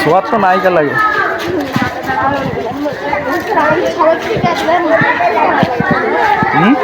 সোয়াদ তো নায়িকা লাগে। হুম?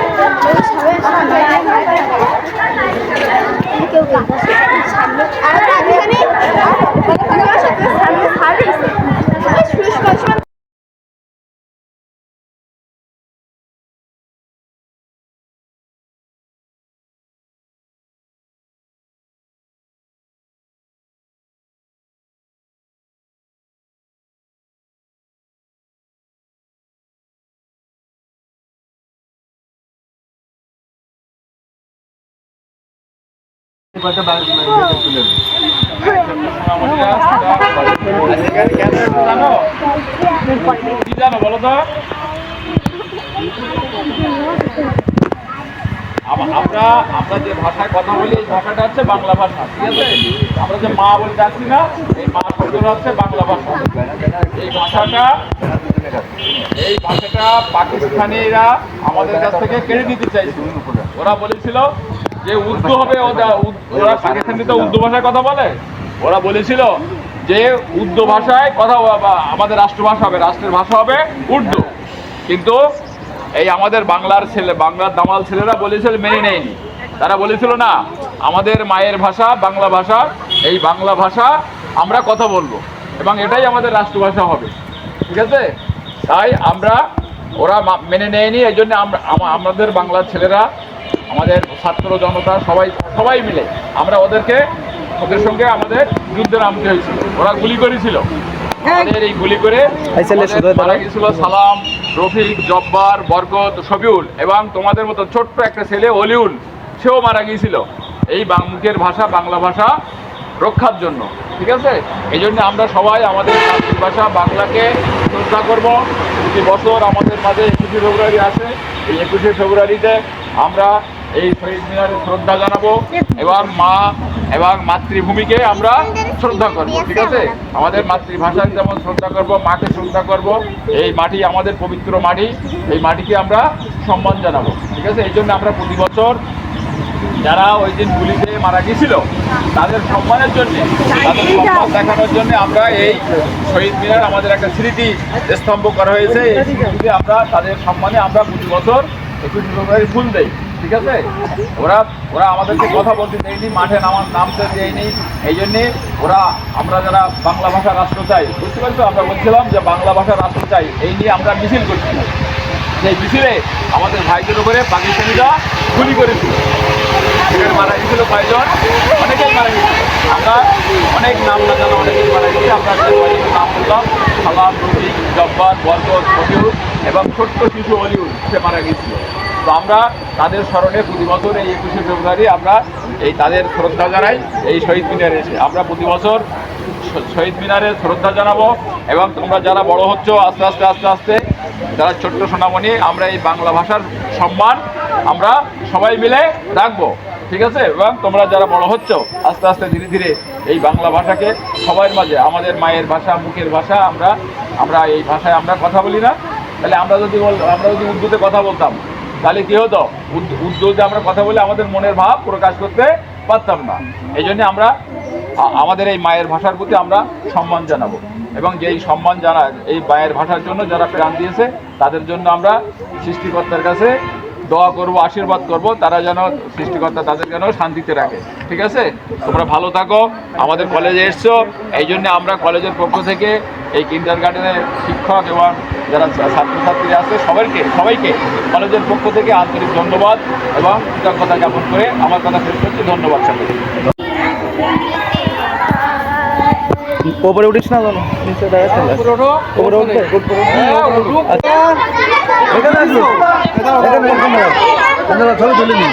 আমরা আমরা যে ভাষায় কথা বলি, এই ভাষাটা হচ্ছে বাংলা ভাষা, ঠিক আছে? আমরা যে মা বলে ডাকছি না, এই মা শব্দটা হচ্ছে বাংলা ভাষা। এই ভাষাটা এই ভাষাটা পাকিস্তানিরা আমাদের কাছ থেকে কেড়ে নিতে চাইছিল। ওরা বলেছিল যে উর্দু হবে ওরা- পাকিস্তানিতে উর্দু ভাষায় কথা বলে। ওরা বলেছিল যে উর্দু ভাষায় কথা আমাদের রাষ্ট্রভাষা হবে, রাষ্ট্রের ভাষা হবে উর্দু। কিন্তু এই আমাদের বাংলার ছেলে, বাংলার দামাল ছেলেরা বলেছিল মেনে নেয়নি। তারা বলেছিল, না, আমাদের মায়ের ভাষা, বাংলা ভাষা, এই বাংলা ভাষা আমরা কথা বলব এবং এটাই আমাদের রাষ্ট্রভাষা হবে। ঠিক আছে? তাই আমরা, ওরা মেনে নেয়নি, এই জন্য আমরা আমাদের বাংলার ছেলেরা আমাদের ছাত্র জনতা সবাই সবাই মিলে আমরা ওদেরকে ওদের সঙ্গে আমাদের যুদ্ধে নামতে হয়েছিল। ওরা গুলি করেছিল। আমাদের এই গুলি করে মারা গেছিল সালাম রফিক জব্বার বরকত শফিউল এবং তোমাদের মতো ছোট্ট একটা ছেলে অলিউল সেও মারা গিয়েছিল। এই বাং- মুখের ভাষা বাংলা ভাষা রক্ষার জন্য। ঠিক আছে? এই জন্য আমরা সবাই আমাদের মাতৃভাষা বাংলাকে শ্রদ্ধা করব। প্রতি বছর আমাদের মাঝে একুশে ফেব্রুয়ারি আসে। এই একুশে ফেব্রুয়ারিতে আমরা এই শহীদ মিনারে শ্রদ্ধা জানাব। এবং মা এবং মাতৃভূমিকে আমরা শ্রদ্ধা করব, ঠিক আছে? আমাদের মাতৃভাষাকে যেমন শ্রদ্ধা করব, মাকে শ্রদ্ধা করব, এই মাটি আমাদের পবিত্র মাটি, এই মাটিকে আমরা সম্মান জানাব, ঠিক আছে? এই জন্য আমরা প্রতি বছর যারা ওই দিন গুলিতে মারা গিয়েছিল, তাদের সম্মানের জন্য, তাদের সম্মান দেখানোর জন্য আমরা এই শহীদ মিনার আমাদের একটা স্মৃতি স্তম্ভ করা হয়েছে। এই আমরা তাদের সম্মানে আমরা প্রতি বছর একুশে ফেব্রুয়ারি ফুল দেই। ঠিক আছে? ওরা ওরা আমাদেরকে কথা বলতে দেয়নি, মাঠে নামার নামতে দেয়নি। এই জন্যে ওরা, আমরা যারা বাংলা ভাষা রাষ্ট্র চাই, বুঝতে পারছ? আমরা বলছিলাম যে বাংলা ভাষা রাষ্ট্র চাই, এই নিয়ে আমরা মিছিল করছিলাম সেই মিছিলে আমাদের ভাইদের উপরে পাকিস্তানিরা গুলি করেছিল। সেখানে মারা গেছিল কয়েকজন, অনেকেই মারা গেছিল আমরা অনেক নাম না জানা অনেকেই মারা গেছে আমরা নাম বললাম, সালাম, রফিক, জব্বার, বরকত ফকিউর এবং ছোট্ট শিশু অলিউল সে মারা গেছিল তো আমরা তাদের স্মরণে প্রতি বছর এই একুশে ফেব্রুয়ারি আমরা এই তাদের শ্রদ্ধা জানাই, এই শহীদ মিনারে এসে। আমরা প্রতি বছর শহীদ মিনারে শ্রদ্ধা জানাব এবং তোমরা যারা বড় হচ্ছ, আস্তে আস্তে আস্তে আস্তে, যারা ছোট্ট সোনামণি, আমরা এই বাংলা ভাষার সম্মান আমরা সবাই মিলে রাখব, ঠিক আছে? এবং তোমরা যারা বড় হচ্ছ, আস্তে আস্তে, ধীরে ধীরে এই বাংলা ভাষাকে সবার মাঝে, আমাদের মায়ের ভাষা, মুখের ভাষা আমরা আমরা এই ভাষায় আমরা কথা বলি না। তাহলে আমরা যদি আমরা যদি উর্দুতে কথা বলতাম তাহলে কি হতো? উর্দুতে আমরা কথা বলে, আমাদের মনের ভাব প্রকাশ করতে পারতাম না। এই জন্য আমরা আমাদের এই মায়ের ভাষার প্রতি আমরা সম্মান জানাব। এবং যেই সম্মান জানা, এই মায়ের ভাষার জন্য যারা প্রাণ দিয়েছে, তাদের জন্য আমরা সৃষ্টিকর্তার কাছে দোয়া করব, আশীর্বাদ করব, তারা যেন সৃষ্টিকর্তা তাদের যেন শান্তিতে রাখে। ঠিক আছে? তোমরা ভালো থাকো, আমাদের কলেজে এসছো। এই জন্য আমরা কলেজের পক্ষ থেকে এই কিন্ডার গার্ডেনের শিক্ষক এবং যারা ছাত্রছাত্রী আছে সবাইকে সবাইকে কলেজের পক্ষ থেকে আন্তরিক ধন্যবাদ এবং কৃতজ্ঞতা জ্ঞাপন করে আমার কথা শেষ করছি। ধন্যবাদ সবাইকে ওপরে উঠিস না কেন নিচে উঠবে ছবি তুলে নিন।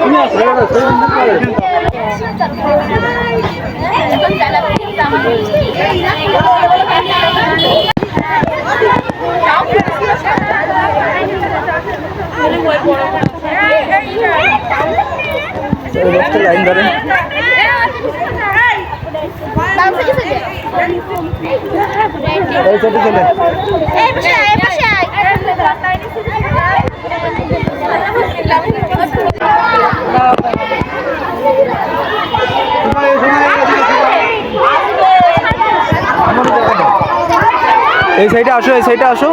তুমি আসো, লাইন ধরেন এই চলে এই সাইডে আসো এই সাইডে আসো।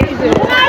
এই